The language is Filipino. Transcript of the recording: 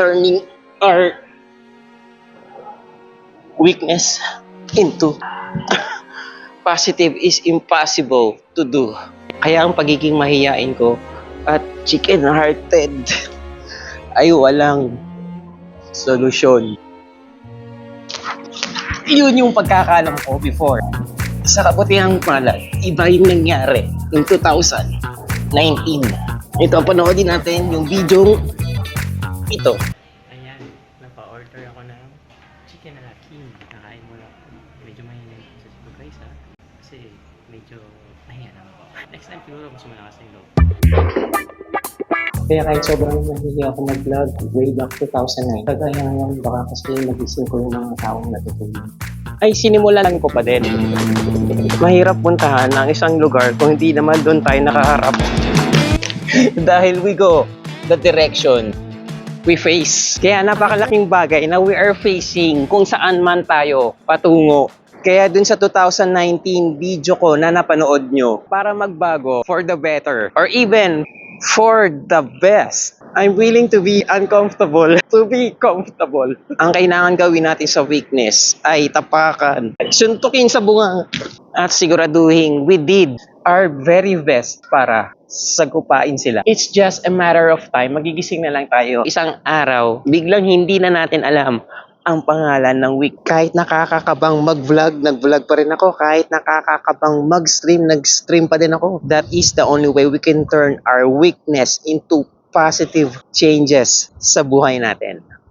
turning our weakness into positive is impossible to do. Kaya ang pagiging mahiyain ko at chicken-hearted ay walang solusyon. Yun yung pagkakalam ko before. Sa kabutihang palad, iba yung nangyari in 2019. Ito, panoodin natin yung video ito. Ayan, napa-order ako ng chicken na king. Nakain mo lang. Medyo mahinay sa siguro guys ha. Kasi medyo nahiya lang ako. Next time siguro mas malakas yung loob. Kaya kahit sobrang nahihiya ako mag-vlog way back 2009, kagaya ngayon baka kasi nagising ko yung mga taong natutulog. Ay sinimulan ko pa din. Mahirap puntahan ang isang lugar kung hindi naman doon tayo nakaharap. Dahil we go the direction we face. Kaya napakalaking bagay na we are facing kung saan man tayo patungo. Kaya dun sa 2019 video ko na napanood nyo, para magbago for the better or even for the best. I'm willing to be uncomfortable to be comfortable. Ang kailangan gawin natin sa weakness ay tapakan, suntukin sa bunga at siguraduhin we did our very best para sagupain sila. It's just a matter of time. Magigising na lang tayo. Isang araw, biglang hindi na natin alam ang pangalan ng week. Kahit nakakakabang mag-vlog, nag-vlog pa rin ako. Kahit nakakakabang mag-stream, nag-stream pa din ako. That is the only way we can turn our weakness into positive changes sa buhay natin.